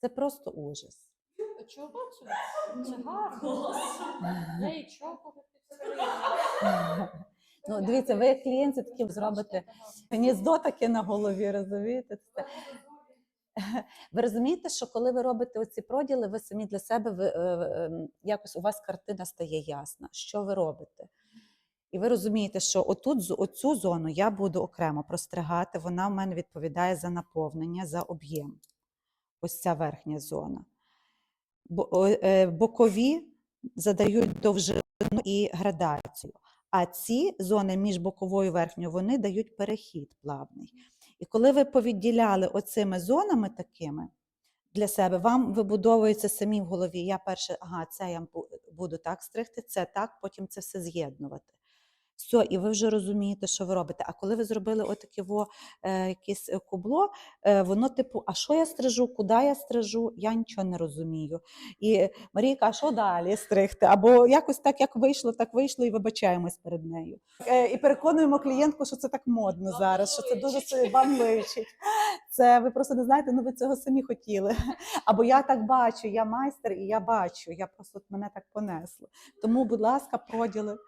Це просто ужас. Чого це? Це гарно. Чопово Ну, дивіться, ви як клієнти такі зробите гніздо таке на голові, розумієте? Це... Ви розумієте, що коли ви робите оці проділи, ви самі для себе ви, е, е, якось у вас картина стає ясна, що ви робите. І ви розумієте, що отут оцю зону я буду окремо простригати, вона в мене відповідає за наповнення, за об'єм. Ось ця верхня зона. Е, Бокові задають довжину і градацію. А ці зони між боковою і верхньою вони дають перехід плавний. І коли ви повідділяли оцими зонами такими для себе, вам вибудовується самі в голові. Я перше, ага, це я буду так стригти, це так, потім це все з'єднувати. Все, і ви вже розумієте, що ви робите. А коли ви зробили отаке во, е, якесь е, кубло, е, воно типу, а що я стрижу, куди я стрижу, я нічого не розумію. І Марійка, а що далі стригти? Або якось так, як вийшло, так вийшло, і вибачаємось перед нею. Е, І переконуємо клієнтку, що це так модно зараз, що це дуже вам личить. Це ви просто не знаєте, ну ви цього самі хотіли. Або я так бачу, я майстер і я бачу. Я просто мене так понесло. Тому, будь ласка, проділи.